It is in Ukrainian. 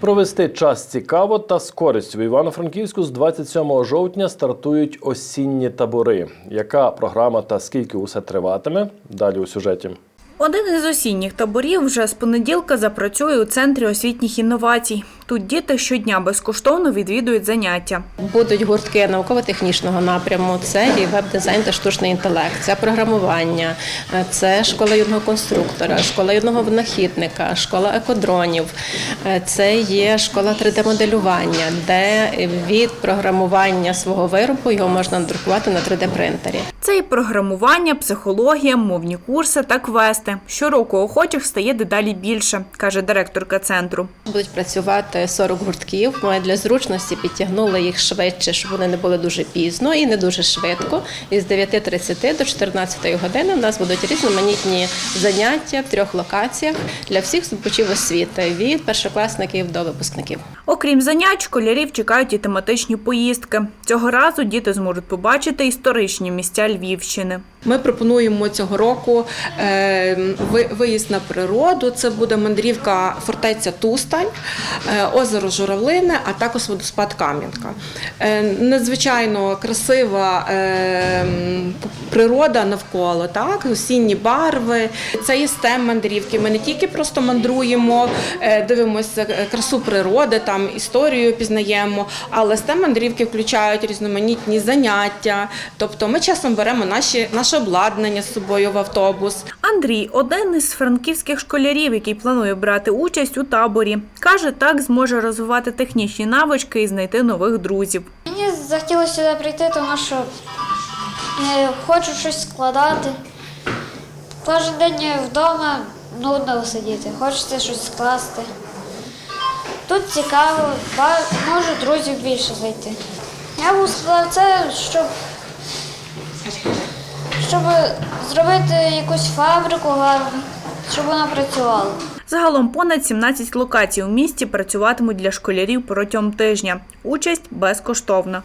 Провести час цікаво та з користю. В Івано-Франківську з 27 жовтня стартують осінні табори. Яка програма та скільки усе триватиме? Далі у сюжеті. Один із осінніх таборів вже з понеділка запрацює у центрі освітніх інновацій. Тут діти щодня безкоштовно відвідують заняття. Будуть гуртки науково-технічного напряму, це і веб-дизайн та штучний інтелект, це програмування, це школа юного конструктора, школа юного винахідника, школа екодронів, це є школа 3D-моделювання, де від програмування свого виробу його можна надрукувати на 3D-принтері. Це і програмування, психологія, мовні курси та квести. Щороку охочих стає дедалі більше, каже директорка центру. Будуть працювати 40 гуртків. Ми для зручності підтягнули їх швидше, щоб вони не були дуже пізно і не дуже швидко. І з 9.30 до 14 години у нас будуть різноманітні заняття в трьох локаціях для всіх здобувачів освіти від першокласників до випускників. Окрім занять, школярів чекають і тематичні поїздки. Цього разу діти зможуть побачити історичні місця Львівщини. Ми пропонуємо цього року е, виїзд на природу. Це буде мандрівка фортеця Тустань, е, озеро Журавлине, а також водоспад Кам'янка. Е, Надзвичайно красива е, природа навколо, так, осінні барви. Це є стем мандрівки. Ми не тільки просто мандруємо, е, дивимося красу природи, там історію пізнаємо, але стем мандрівки включають різноманітні заняття. Тобто ми часом беремо наші, наше обладнання з собою в автобус. Андрій один із франківських школярів, який планує брати участь у таборі. Каже, так зможе розвивати технічні навички і знайти нових друзів. Мені захотілося сюди прийти, тому що хочу щось складати. Кожен день вдома нудно сидіти, хочеться щось скласти. Тут цікаво, можу друзів більше знайти. Я б сказав це, щоб, щоб зробити якусь фабрику щоб вона працювала. Загалом понад 17 локацій у місті працюватимуть для школярів протягом тижня. Участь безкоштовна.